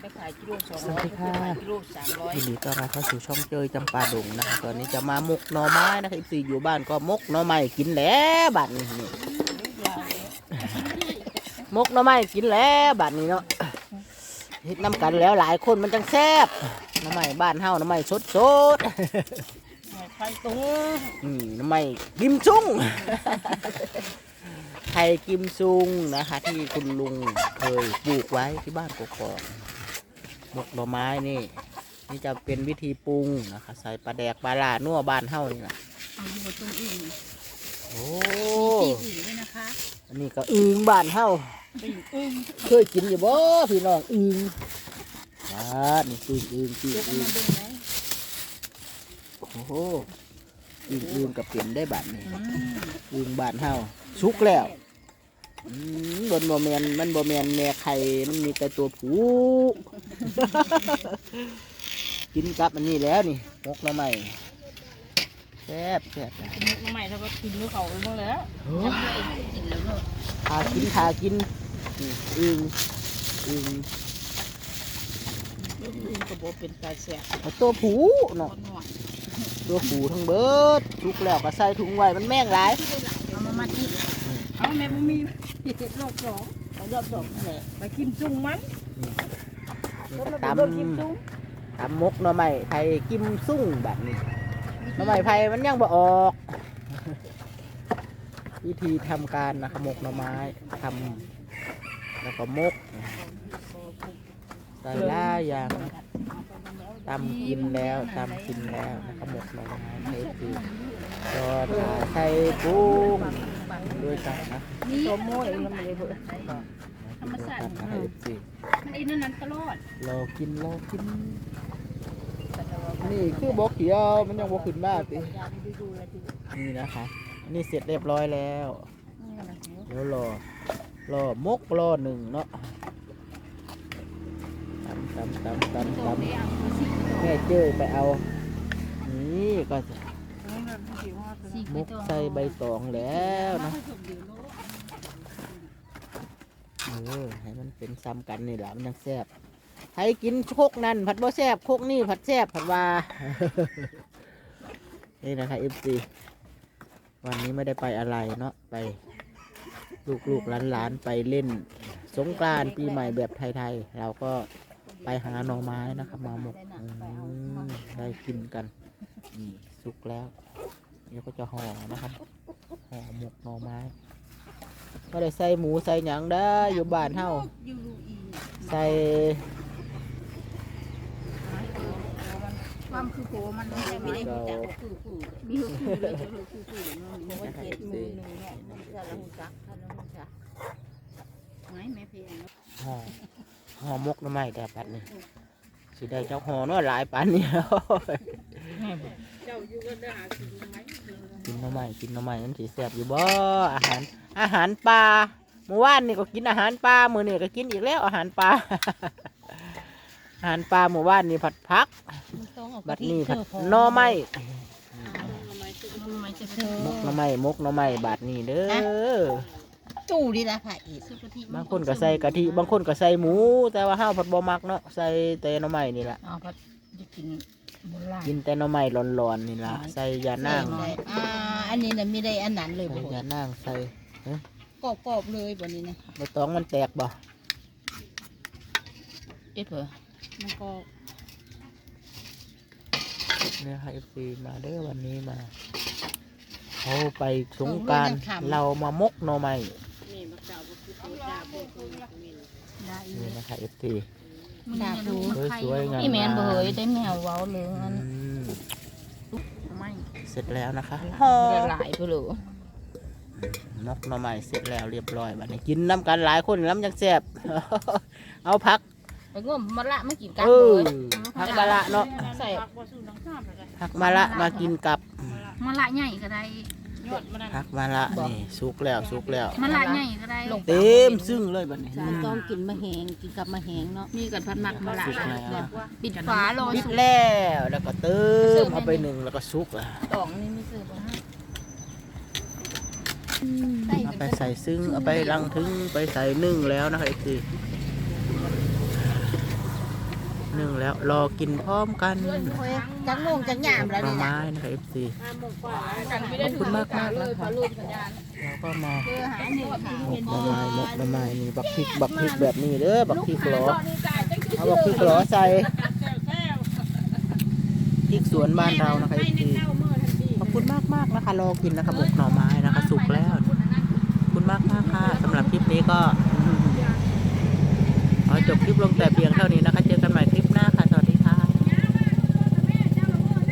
ไปขายกิโลสองสร้วัอสยดีค่ะขายกิโลสามร้อยยินดีต้อนรับเข้าสู่ช่องเจยจำปาดงนะคะตอนนี้จะมามุกหน่อไม้นะคะอีอยู่บ้านก็มกหน่อไม้กินแล้วบัดนี้นี่มกหน่อไม้กินแล้วบัดนี้เนาะเฮ็ดน้ำกันแล้วหลายคนมันจังแซ่บหน่อไม้บ้านเฮาหน่อไม้สดสดไฟตุ้งๆอืมหน่อไม้กิมซุงไทยกิมซุงนะคะ ที่คุณลุงเคยปลูกไว้ที่บ้านกกอก มกหน่อไม้นี่ นี่จะเป็นวิธีปรุงนะคะ ใส่ปลาแดกปลาลานัวบ้านเฮานี่แหละเอาอยู่บนตุ้งอึ่งโอ้ปีกอึ่งด้วยนะคะอันนี้ก็อึงบ้านเฮาปีกอึ่งเคยกินอยู่บ่พี่น้องอึงอ่านี่อึงอึงปีเดี๋ยวอึมางดูไหมโอ้โหอึงอึงกับเปลี่ยนได้บัดนี่อืม อึงบ้านเฮาสุกแล้วอืม บนบ่แมนมันบ่แมนแม่ไข่มันมีแต่ตัวผูกินกับอันนี้แล้วนี่มกหน้ำใหม่แซ่บแซ่บนะกินมุกใหม่แล้วก็กินด้วยเขาไปหมดแล้วโอ้ทำเองกินแล้วเนอะทากินทากินนี่อึงอึงอึ่งกระโบเป็นตาแสบเอาตัวผูเนาะหน่อยตัวผูทั้งเบิดทุกแล้วก็ใส่ถุงไว้มันแม่งหลายเอามามัดอีก เอาแม่ไม่มีรอบสองไปรอบสองแหละไปกินจุ้งมันแล้มาตดูกินจุ้งำตำมกหน่อไม้ไผ่กิมซุ่งแบบนี้หน่อไม้ไผ่มันยังบ่ออก วิธีทำการนะคะมกหน่อไม้ทำแล้วก็มกใส่ล่ายอย่างตำกินแล้วตำกินแล้วนะคะมกหน่อไม้เทคือจอดใส่กุ้ง ด้วยกันนะนี่ตัวโม่เองแล้วมันเลยเบิดธรรมชาตินะเอฟซีมันอีนั่นนั้นตลอดรอกินรอกิน นี่คือบอกเขียวมันยังบอกขึ้นมากสินี่นะคะอันนี้เสร็จเรียบร้อยแล้วเดี๋ยวรอรอมกรอหนึ่งเนาะตำตำตำตำตำแม่เจ้ยไปเอา นี่ก็จะ มุกใส่ใบตองแล้วนะเออให้มันเป็นซ้ำกันนี่แหละมันยังแซ่บใครกินโคกนั่นผัดบ่แซ่บโคกนี่ผัดแซ่บผัดว่า นี่นะคะเอฟซีวันนี้ไม่ได้ไปอะไรเนาะไป ลูกลูกหลานหลานๆไปเล่น สงกรานต์ปีใหม่แบบไทยๆเราก็ไปหาหน่อไม้นะครับมาหมกได้กินกันนี่สุกแล้ว เดี๋ยวก็จะห่อนะครับห่อหมกหน่อไม้ก็ได้ใส่หมูใส่หยังได้ออยู่บ้านเฮาใส่ความคือโผมันไม่ได้ไม่ได้รู้จักว่าคือคือมีคือเลยจะคือคือคือมันมีว่าเจ็ดมือหนึ่งเนี่ยมันจะละหูจักถ้าละหูจักไม่แม่เพียงห่อห่อหมกหน่อไม้แต่ปัดนี่สิได้เจ้าห่อเนาะหลายปันนี่แล้ว กันได้หากินไหมกินหน่อไม้กินหน่อไม้มันสิแซ่บอยู่บ่อาหาร อาหารปลาเมื่อวานนี่ก็กินอาหารปลามื้อนี้ก็กินอีกแล้วอาหารปลาอาหารปลาเมื่อวานนี่ผัดผัก บัดนี้ผัดหน่อไม้มันไม่จะเธอมกหน่อไม้มกหน่อไม้บาดนี้เด้อตู้ดีละค่ะอีกซื้อกะทิบางคนก็ใส่กะทิบางคนก็ใส่หมู แต่ว่าห้าวผัดบ่มักเนาะใส่แต่หน่อไม้นี่ล่ะเอาพัดจะกินโบราณกินแต่หน่อไม้ร้อนๆนี่ล่ะใส่ยานางได้อ่า อันนี้นะมีได้อันนั้นเลยใส่บ่ยานางใส่กรอบกรอบๆเลยบนนี้นะใบตองมันแตกบ่เอ๊ะเผอมันก็เนี่ยให้ฟรีมาเด้อวันนี้มาเขาไปสงกรารเรามามกหน่อไม้นี่มันเจ้าบ่คือตัวจ้าบ่คือได้นี่นะคะเอฟซี มันจะดูสวยๆงามๆนี่แมนบ่เฮยได้แมวเว้าเลยงั้นไม่เสร็จแล้วนะคะได้หลายไปเลยมกหน่อไม้เสร็จแล้วเรียบร้อยบัดนี้กินน้ำกันหลายคนน้ำยังแซ่บ เอาพัก ไปงมมะละมากินกันเออเลยพักมะละเนาะใส่พักมะละมากินกับมะละใหญ่ก็ได้ พักมะละนี่สุกแล้วสุกแล้วมะละใหญ่ก็ได้เต็มซึ่งเลยบัดนี้มันต้องกินมะแหงกินกับมะแหงเนาะมีกันพัดมักมะละสุกแล้วปิดฝารอปิดสุกแล้วแล้วก็เติมเอาไปหนึ่งแล้วก็สุกอะดอกนี่ไม่ซื้อบ่ฮะเอาไปใส่ซึ่งเอาไปลังถึงไปใส่นึ่งแล้วนะคะไอ้ที นึ่งแล้วรอกินพร้อมกันจังงงจังหยามหแล้วน่อนี่นะไม้นะครับ FC ขอบคุณมากมากๆนะคะแล้วก็มาเพื่อหาหนึ่งค่ะหมกหน่อไม้หมกหน่อไม้นี่บักพริกบักพริกแบบนี้เด้อบักพริกหลอเอาบักพริกหลอใส่พริกสวนบ้านเรานะคะ FC ขอบคุณมากมากๆนะคะรอกินนะคะหมกหน่อไม้นะคะสุกแล้ว ขอบคุณมากมากๆค่ะสำหรับคลิปนี้ก็ขอจบคลิปลงแต่เพียงเท่านี้นะคะ เจอกันใหม่คลิป